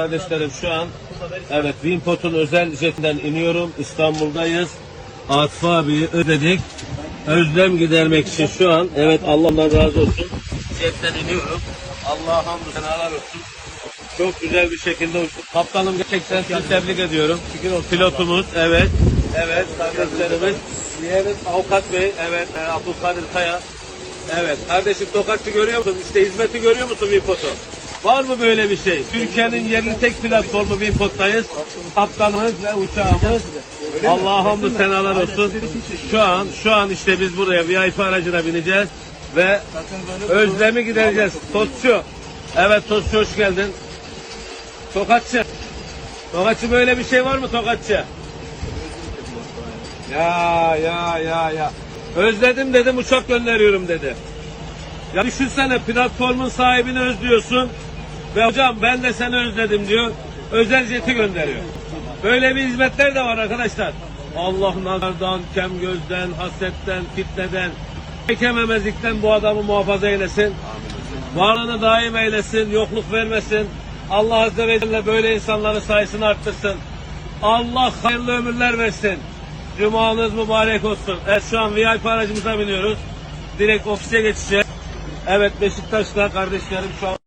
kardeşlerim şu an evet Wimpot'un özel jetinden iniyorum. İstanbul'dayız. Atıf abiyi ödedik. Özlem gidermek için şu an evet Allah'tan razı olsun. Jetten iniyorum. Allah'a hamdü senalar olsun. Çok güzel bir şekilde uçtuk. Kaptanım gerçekten sizi tebrik ediyorum. Pilotumuz evet. Evet kardeşlerimiz. Diğeri Avukat Bey. Evet e, Abdülkadir Kaya. Evet kardeşim Tokat'ı görüyor musun? İşte hizmeti görüyor musun Wimpot'u? Var mı böyle bir şey? Türkiye'nin yerli tek platformu Wimpot'tayız. Kaptanımız ve uçağımız. Allah'a hamdü senalar olsun. Şu an şu an işte biz buraya VIP aracına bineceğiz ve özlemi gidereceğiz. Tostçu. Evet Tostçu hoş geldin. Tokatçı. Tokatçı böyle bir şey var mı Tokatçı? Ya ya ya ya. Özledim dedim uçak gönderiyorum dedi. Ya düşünsene platformun sahibini özlüyorsun ve hocam ben de seni özledim diyor. Özel jeti gönderiyor. Böyle bir hizmetler de var arkadaşlar. Allah nazardan, kem gözden, hasetten, fitneden, çekememezlikten bu adamı muhafaza eylesin. Varlığını daim eylesin, yokluk vermesin. Allah Azze ve Celle böyle insanların sayısını arttırsın. Allah hayırlı ömürler versin. Cumanız mübarek olsun. Evet şu an VIP aracımıza biniyoruz. Direkt ofise geçeceğiz. Evet Beşiktaş'ta kardeşlerim şu an